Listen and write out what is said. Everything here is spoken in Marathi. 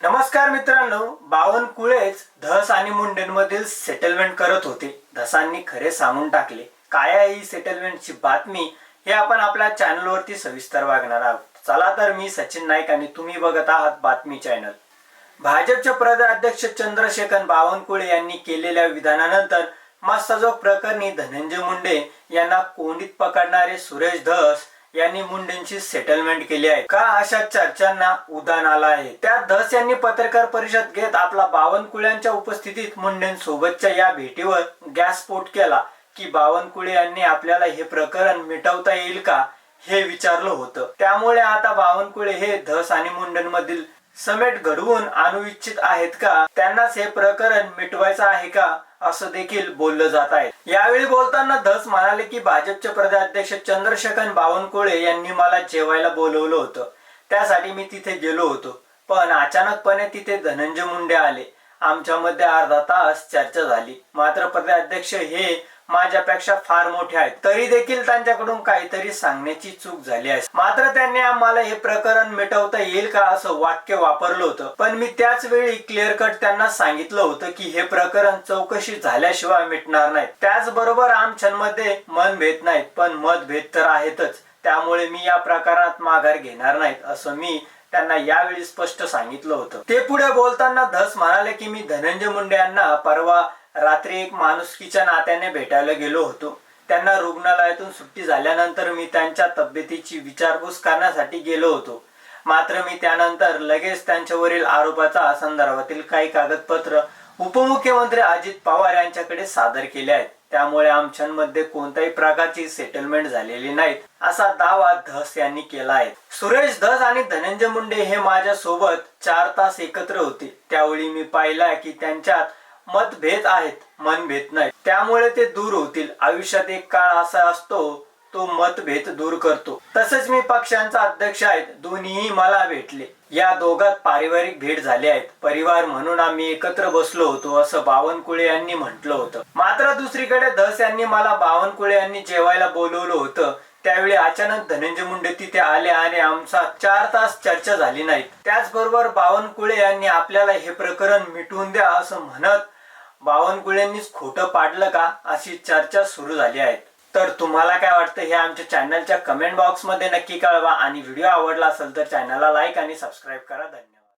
नमस्कार मित्रांनो बावनकुळेच धस आणि मुंडेंमधील सेटलमेंट करत होते. धसांनी खरे सांगून टाकले. काय आहे ही सेटलमेंटची बातमी हे आपण आपल्या चॅनलवरती सविस्तर वागणार आहोत. चला तर मी सचिन नाईक आणि तुम्ही बघत आहात बातमी चॅनल भाजपचे प्रदेशाध्यक्ष चंद्रशेखर बावनकुळे यांनी केलेल्या विधानानंतर मस्ताजोग प्रकरणी धनंजय मुंडे यांना कोंडीत पकडणारे सुरेश धस यांनी मुंडेंची सेटलमेंट केली आहे. का अशा चर्चांना उदान आलं आहे? त्यात धस यांनी पत्रकार परिषद घेत आपला बावनकुळ्यांच्या उपस्थितीत मुंडेंसोबतच्या या भेटीवर गॅसस्फोट केला. की बावनकुळे यांनी आपल्याला हे प्रकरण मिटवता येईल का हे विचारलं होतं. त्यामुळे आता बावनकुळे हे धस आणि मुंडनमधील समेट घडवून आणू इच्छित आहेत का? त्यांनाच हे प्रकरण मिटवायचं आहे का? असं देखील बोललं जात आहे. यावेळी बोलताना धस म्हणाले की भाजपचे प्रदेशाध्यक्ष चंद्रशेखर बावनकुळे यांनी मला जेवायला बोलवलं होतं. त्यासाठी मी तिथे गेलो होतो. पण अचानकपणे तिथे धनंजय मुंडे आले. आमच्यामध्ये अर्धा तास चर्चा झाली. मात्र प्रदेशाध्यक्ष हे माझ्यापेक्षा फार मोठे आहेत. तरी देखील त्यांच्याकडून काहीतरी सांगण्याची चूक झाली आहे. मात्र त्यांनी आम्हाला हे प्रकरण मिटवता येईल का असं वाक्य वापरलं होतं. पण मी त्याच वेळी क्लिअर कट त्यांना सांगितलं होतं की हे प्रकरण चौकशी झाल्याशिवाय मिटणार नाही त्याचबरोबर आमच्यामध्ये मनभेद नाहीत पण मतभेद तर आहेतच. त्यामुळे मी या प्रकारात माघार घेणार नाहीत असं मी त्यांना यावेळी स्पष्ट सांगितलं होतं. ते पुढे बोलताना धस म्हणाले की मी धनंजय मुंडे यांना परवा रात्री एक माणुसकीच्या नात्याने भेटायला गेलो होतो. त्यांना रुग्णालयातून सुट्टी झाल्यानंतर मी त्यांच्या तब्येतीची विचारपूस करण्यासाठी गेलो होतो. मात्र मी त्यानंतर लगेच त्यांच्यावरील आरोपाचा संदर्भातील काही कागदपत्र उपमुख्यमंत्री अजित पवार यांच्याकडे सादर केले आहेत. त्यामुळे आमच्यामध्ये कोणत्याही प्रकारची सेटलमेंट झालेली नाहीत असा दावा धस यांनी केला आहे. सुरेश धस आणि धनंजय मुंडे हे माझ्या सोबत चार तास एकत्र होते. त्यावेळी मी पाहिला की त्यांच्यात मतभेद आहेत मनभेद नाही. त्यामुळे ते दूर होतील. आयुष्यात एक काळ असा असतो तो मतभेद दूर करतो. तसेच मी पक्षांचा अध्यक्ष आहेत दोन्हीही मला भेटले. या दोघात पारिवारिक भेट झाली आहेत. परिवार म्हणून आम्ही एकत्र बसलो होतो असं बावनकुळे यांनी म्हटलं होतं. मात्र दुसरीकडे धस यांनी मला बावनकुळे यांनी जेवायला बोलवलं होतं. त्यावेळी अचानक धनंजय मुंडे तिथे आले आणि आमचा चार तास चर्चा झाली नाही त्याचबरोबर बावनकुळे यांनी आपल्याला हे प्रकरण मिटवून द्या असं म्हणत बावनकुळेंनीच खोटं पाडलं का अशी चर्चा सुरू झाली आहे. तर तुम्हाला काय वाटतं हे आमच्या चॅनलच्या कमेंट बॉक्समध्ये नक्की कळवा आणि व्हिडिओ आवडला असेल तर चॅनलला लाईक आणि सबस्क्राईब करा. धन्यवाद.